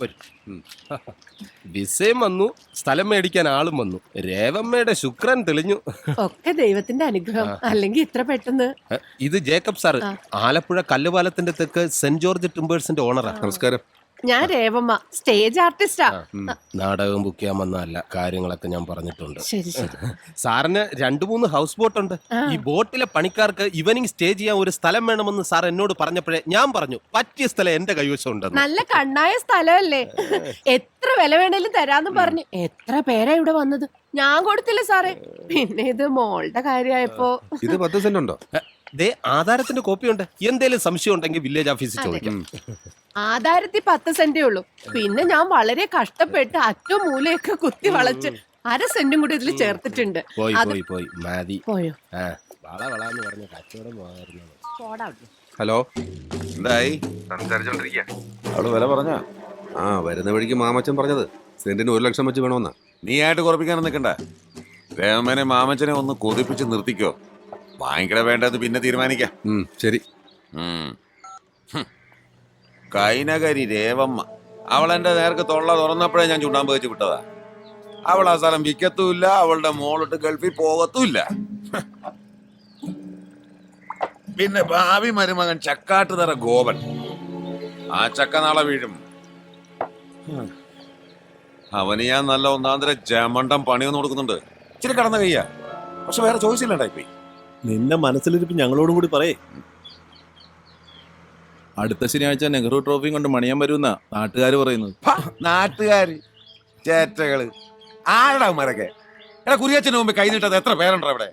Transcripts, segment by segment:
വരും. വിസയം വന്നു സ്ഥലം മേടിക്കാൻ ആളും വന്നു. രേവമ്മയുടെ ശുക്രൻ തെളിഞ്ഞു. ഒക്കെ ദൈവത്തിന്റെ അനുഗ്രഹം. അല്ലെങ്കിൽ ഇത്ര പെട്ടെന്ന്. ഇത് ജേക്കബ് സാറ് ആലപ്പുഴ കല്ലുപാലത്തിന്റെ തെക്ക് സെന്റ് ജോർജ് ടിമ്പേഴ്സിന്റെ ഓണറാണ് നമസ്കാരം. ഞാൻ രേവമ്മ സ്റ്റേജ് ആർട്ടിസ്റ്റാ നാടകം ബുക്ക് ചെയ്യാൻ വന്നതല്ല കാര്യങ്ങളൊക്കെ ഞാൻ പറഞ്ഞിട്ടുണ്ട്. ശരി ശരി. സാറിന് രണ്ടു മൂന്ന് ഹൗസ് ബോട്ട് ഉണ്ട്. ഈ ബോട്ടിലെ പണിക്കാർക്ക് ഇവനിങ് സ്റ്റേ ചെയ്യാൻ ഒരു സ്ഥലം വേണമെന്ന് സാർ എന്നോട് പറഞ്ഞപ്പോഴേ ഞാൻ പറഞ്ഞു പറ്റിയ സ്ഥലം എന്റെ കൈവശം ഉണ്ട് നല്ല കണ്ണായ സ്ഥലമല്ലേ? എത്ര വില വേണേലും തരാന്ന് പറഞ്ഞു. എത്ര പേരാ ഇവിടെ വന്നത്? ഞാൻ കൊടുത്തില്ല സാറേ. പിന്നെ ഇത് മോളുടെ കാര്യമായപ്പോ. ഇത് പത്ത് സെന്റ് ഉണ്ടോ? ദേ ആധാരത്തിന്റെ കോപ്പി ഉണ്ട്. എന്തേലും സംശയം ഉണ്ടെങ്കിൽ വില്ലേജ് ഓഫീസിൽ ചോദിക്കാം. ആധാരത്തിൽ പത്ത് സെന്റേ ഉള്ളൂ. പിന്നെ ഞാൻ വളരെ കഷ്ടപ്പെട്ട് അറ്റവും മൂലയൊക്കെ കുത്തി വളച്ച് അര സെന്റും കൂടി ഇതിൽ ചേർത്തിട്ടുണ്ട്. പോയി അത് പോയി പോയി. മതി. പോയോ? ആ. വള വളാന്ന് പറഞ്ഞ കച്ചവടം പോകാറുണ്ട് പോടാ. അവിടുന്ന്. ഹലോ? എന്തായി? സംസാരിച്ചോണ്ടിരിക്കുക അവൾ വില പറഞ്ഞ? ആ വരുന്ന വഴിക്ക് മാമച്ചൻ പറഞ്ഞത്. സെന്റിന് ഒരു ലക്ഷം വെച്ച് വേണമെന്നാ നീ ആയിട്ട് കുറപ്പിക്കാനും നിൽക്കണ്ട വേമനെ മാമച്ചനെ ഒന്ന് കൊതിപ്പിച്ച് നിർത്തിക്കോ. ഭയങ്കര വേണ്ടത് പിന്നെ തീരുമാനിക്കാം. ഉം, ശരി. ഉം. ഹും. കൈനകരി രേവമ്മ. അവൾ നേർക്ക് തൊള്ള തുറന്നപ്പോഴേ ഞാൻ ചുണ്ടാമ്പ് വെച്ച് വിട്ടതാ. അവൾ ആ സ്ഥലം വിൽക്കത്തുമില്ല അവളുടെ മോളിട്ട് ഗൾഫിൽ പോകത്തുമില്ല. പിന്നെ ഭാവി മരുമകൻ ചക്കാട്ടുതറ ഗോപൻ. ആ ചക്ക നാളെ വീഴും. അവന് ഞാൻ നല്ല ഒന്നാന്തര ജമണ്ടം പണിയൊന്നും കൊടുക്കുന്നുണ്ട്. ഇച്ചിരി കടന്ന കയ്യാ. പക്ഷെ വേറെ ചോയ്സ് ഇല്ലണ്ടായിപ്പോയി. നിന്റെ മനസ്സിലിരിപ്പ് ഞങ്ങളോടും കൂടി പറയേ. അടുത്ത ശനിയാഴ്ച നെഹ്റു ട്രോഫിയും കൊണ്ട് മണിയാൻ വരുന്ന നാട്ടുകാർ പറയുന്നത്. നാട്ടുകാര്. ചേറ്റകൾ ആടാ മരക്കെ എടാ കുരിയച്ചന് മുമ്പ് കൈ നീട്ടത് എത്ര പേരുണ്ടോ അവിടെ?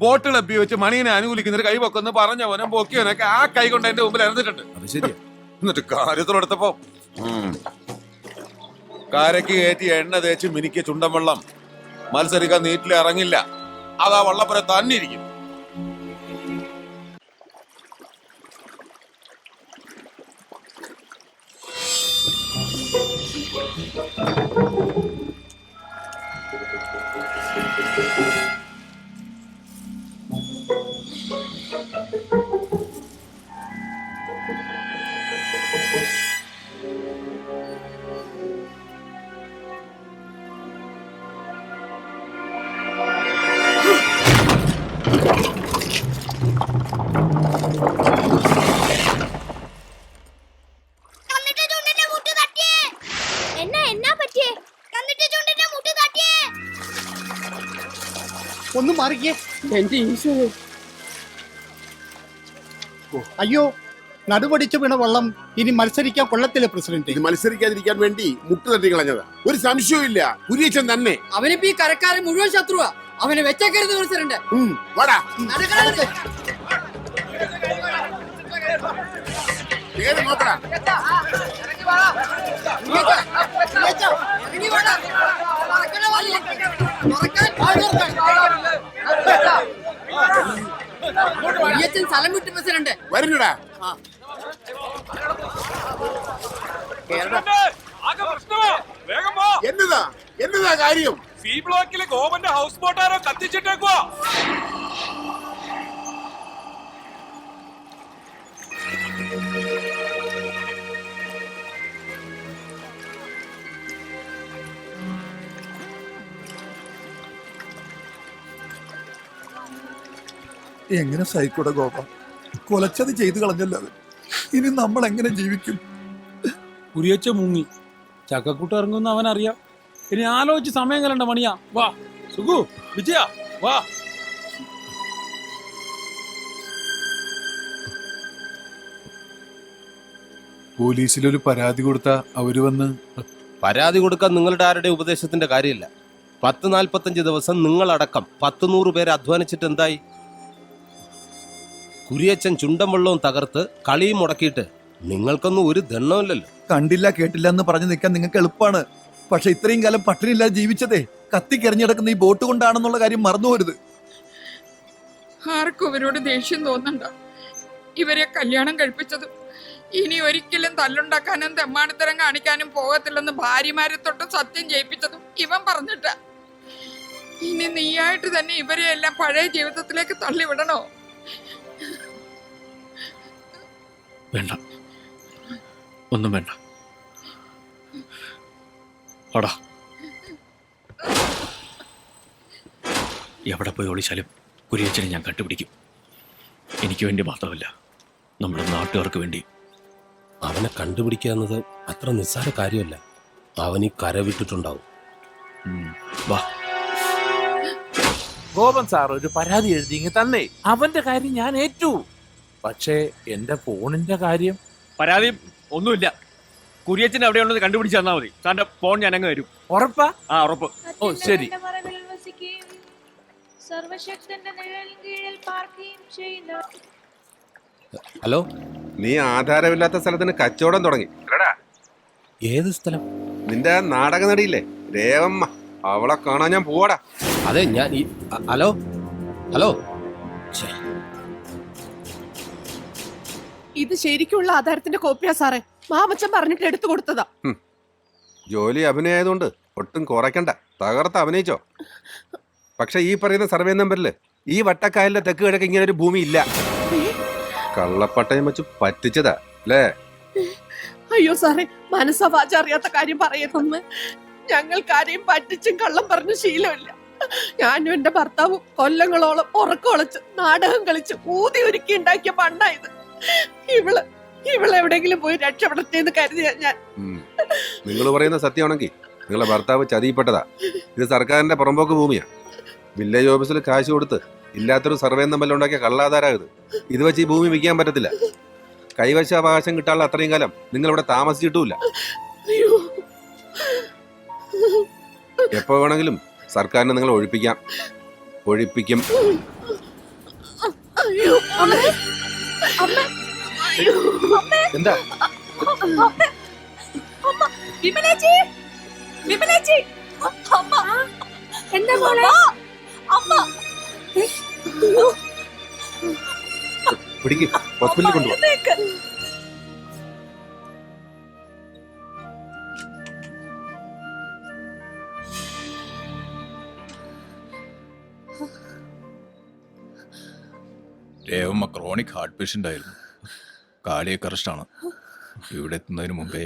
ബോട്ടുകൾ എപ്പി വെച്ച് മണിനെ അനുകൂലിക്കുന്നൊരു കൈ പൊക്കൊന്ന് പറഞ്ഞവനും പൊക്കിയവനൊക്കെ ആ കൈ കൊണ്ട് എന്റെ മുമ്പിൽ ഇറന്നിട്ടുണ്ട് അത് ശരിയാ. എന്നിട്ട് കാര്യത്തിലെടുത്തപ്പോ. കാരയ്ക്ക് കയറ്റി എണ്ണ തേച്ച് മിനിക്ക് ചുണ്ടൻ വെള്ളം മത്സരിക്കാൻ നീറ്റിൽ ഇറങ്ങില്ല അതാ വള്ളപ്പുര തന്നെ ഒന്ന് മാറിക്കേ. എന്റെ ഈശോ. അയ്യോ നടുപടിച്ചു വീണ വള്ളം ഇനി മത്സരിക്കാൻ കൊള്ളത്തില്ല പ്രസിഡന്റ്? ഇത് മത്സരിക്കാതിരിക്കാൻ വേണ്ടി മുട്ട് തട്ടി കളഞ്ഞതാ. ഒരു സംശയവും ഇല്ല. കുര്യച്ചൻ തന്നെ. അവനിപ്പോ ഈ കരക്കാരൻ മുഴുവൻ ശത്രുവാ. അവനെ വെച്ചേക്കരുത് പ്രസിഡന്റ്. ഉം, വാടാ. നോക്കടാ? അയ്യച്ചൻ സ്ഥലം വിട്ടു പ്രസിഡന്റ് വരുന്നടാ. എന്നതാ? എന്നതാ കാര്യം? സി ബ്ലോക്കിലെ ഗോവന്റെ ഹൗസ് ബോട്ടാരോ കത്തിച്ചിട്ടേക്കുവാ. എങ്ങനെ സഹിക്കൂടെ ഗോപ? കൊലച്ചത് ചെയ്തു കളഞ്ഞല്ലോ അവൻ. ഇനി നമ്മൾ എങ്ങനെ ജീവിക്കും? കുരിയച്ച മുങ്ങി. ചക്കക്കൂട്ട് ഇറങ്ങുന്ന അവൻ അറിയാം ഇനി ആലോചിച്ച് സമയം കലണ്ട മണിയാ. വാ സുഖു വിജയ വാ. പോലീസിൽ ഒരു പരാതി കൊടുത്ത അവർ വന്ന്? പരാതി കൊടുക്കാൻ നിങ്ങളുടെ ആരുടെ ഉപദേശത്തിന്റെ കാര്യമില്ല. പത്ത് നാൽപ്പത്തഞ്ച് ദിവസം നിങ്ങളടക്കം പത്ത് നൂറ് പേരെ അധ്വാനിച്ചിട്ട് എന്തായി? കുരിയച്ചൻ ചുണ്ടൻ വെള്ളവും തകർത്ത് കളിയും മുടക്കിയിട്ട് നിങ്ങൾക്കൊന്നും ഒരു ദണ്ണമില്ലല്ലോ കണ്ടില്ല കേട്ടില്ല എന്ന് പറഞ്ഞു നിൽക്കാൻ നിങ്ങൾക്ക് എളുപ്പമാണ്. പക്ഷെ ഇത്രയും കാലം പട്ടിണിയില്ലാതെ ജീവിച്ചതേ കത്തിക്കെറിഞ്ഞിടക്കുന്ന ഈ ബോട്ട് കൊണ്ടാണെന്നുള്ള കാര്യം മറന്നു പോരുത് ആർക്കും ഇവരോട് ദേഷ്യം തോന്നണ്ട. ഇവരെ കല്യാണം കഴിപ്പിച്ചതും ഇനി ഒരിക്കലും തല്ലുണ്ടാക്കാനും തെമ്മാടിത്തരം കാണിക്കാനും പോകത്തില്ലെന്ന് ഭാര്യമാരെ തൊട്ട് സത്യം ചെയ്യിപ്പിച്ചതും ഇവൻ പറഞ്ഞിട്ട. ഇനി നീയായിട്ട് തന്നെ ഇവരെ എല്ലാം പഴയ ജീവിതത്തിലേക്ക് തള്ളിവിടണോ? വേണ്ട. ഒന്നും വേണ്ട. വാടാ. എവിടെ പോയി ഒളിച്ചാലും കുരിയച്ചനെ ഞാൻ കണ്ടുപിടിക്കും. എനിക്ക് വേണ്ടി മാത്രമല്ല നമ്മുടെ നാട്ടുകാർക്ക് വേണ്ടി. അവനെ കണ്ടുപിടിക്കുക എന്നത് അത്ര നിസ്സാര കാര്യമല്ല. അവൻ ഈ കര വിട്ടിട്ടുണ്ടാവും. ഉം, വാ. ഗോപൻ സാർ ഒരു പരാതി എഴുതി തന്നെ തന്നേ അവന്റെ കാര്യം ഞാൻ ഏറ്റു. പക്ഷേ എന്റെ ഫോണിന്റെ കാര്യം പരാതി ഒന്നുമില്ല. കുര്യച്ചൻ എവിടെ ഉള്ളത് കണ്ടുപിടിച്ച് തന്നാ മതി. സാറിന്റെ ഫോൺ ഞാൻ അങ്ങ് വരും ഉറപ്പാ? ആ ഉറപ്പ്. ഓ ശരി. സർവശക്തന്റെ കീഴിൽ പാർക്കുകയും ചെയ്യുന്ന ഹലോ? നീ ആധാരമില്ലാത്ത സ്ഥലത്തിന് കച്ചവടം തുടങ്ങി. അല്ലടാ. ഏത് സ്ഥലം? നിന്റെ നാടക നടിയില്ലേ രേവമ്മ അവളെ കാണാൻ ഞാൻ പോവാടാ. അതെ ഞാൻ ഈ ഹലോ? ഹലോ? ഛേ, ഇത് ശരിക്കുള്ള ആധാരത്തിന്റെ കോപ്പിയാ സാറേ. മാമച്ചൻ പറഞ്ഞിട്ട് എടുത്തു കൊടുത്തതാ. ജോലി അഭിനയായതുകൊണ്ട് ഒട്ടും കുറയ്ക്കണ്ട. തകർത്ത് അഭിനയിച്ചോ. പക്ഷെ ഈ പറയുന്ന സർവേ നമ്പറിൽ ഈ വട്ടക്കായലിന്റെ തെക്ക് കിഴക്ക് ഇങ്ങനെ ഒരു ഭൂമി ഇല്ല കള്ളപ്പട്ടയം വെച്ച് പറ്റിച്ചതാ അല്ലേ? അയ്യോ സാറേ മനസ്സാ വാച അറിയാത്ത കാര്യം പറയുന്നു ഞങ്ങൾക്കാരെയും പറ്റിച്ചും കള്ളം പറഞ്ഞു ശീലമില്ല. ഞാനും എന്റെ ഭർത്താവും കൊല്ലങ്ങളോളം ഉറക്കൊളച്ച് നാടകം കളിച്ച് ഊതി ഒരുക്കി ഉണ്ടാക്കിയ പണ്ടായത് ഇവൾ ഇവൾ എവിടെങ്കിലും പോയി രക്ഷപ്പെടട്ടെന്ന് കരുതിയ ഞാൻ. നിങ്ങൾ പറയുന്ന സത്യമാണെങ്കിൽ നിങ്ങളെ ഭർത്താവ് ചതിയപ്പെട്ടതാ ഇത് സർക്കാരിന്റെ പുറമ്പോക്ക് ഭൂമിയാ. വില്ലേജ് ഓഫീസിൽ കാശ് കൊടുത്ത് ഇല്ലാത്തൊരു സർവേ നമ്പറിൽ ഉണ്ടാക്കിയ കള്ളാധാരാ ഇത്. ഇത് വെച്ച് ഈ ഭൂമി വിൽക്കാൻ പറ്റത്തില്ല. കൈവശാവകാശം കിട്ടാനുള്ള അത്രയും കാലം നിങ്ങൾ ഇവിടെ താമസിച്ചിട്ടുമില്ല എപ്പോ വേണമെങ്കിലും സർക്കാരിനെ നിങ്ങൾ ഒഴിപ്പിക്കാം. ഒഴിപ്പിക്കും. അയ്യോ എന്താ? വിമലേച്ചി. വിമലേച്ചി. അമ്മ. എന്താ മോളെ? അമ്മ. പിടിക്ക്. ഹോസ്പിറ്റലിൽ കൊണ്ടുപോകാം എഴുന്നേക്ക്. രേവമ്മ ക്രോണിക് ഹാർട്ട് പേഷ്യന്റ് ആയിരുന്നു. കാർഡിയക് കറസ്റ്റാണ് ഇവിടെ എത്തുന്നതിന് മുമ്പേ.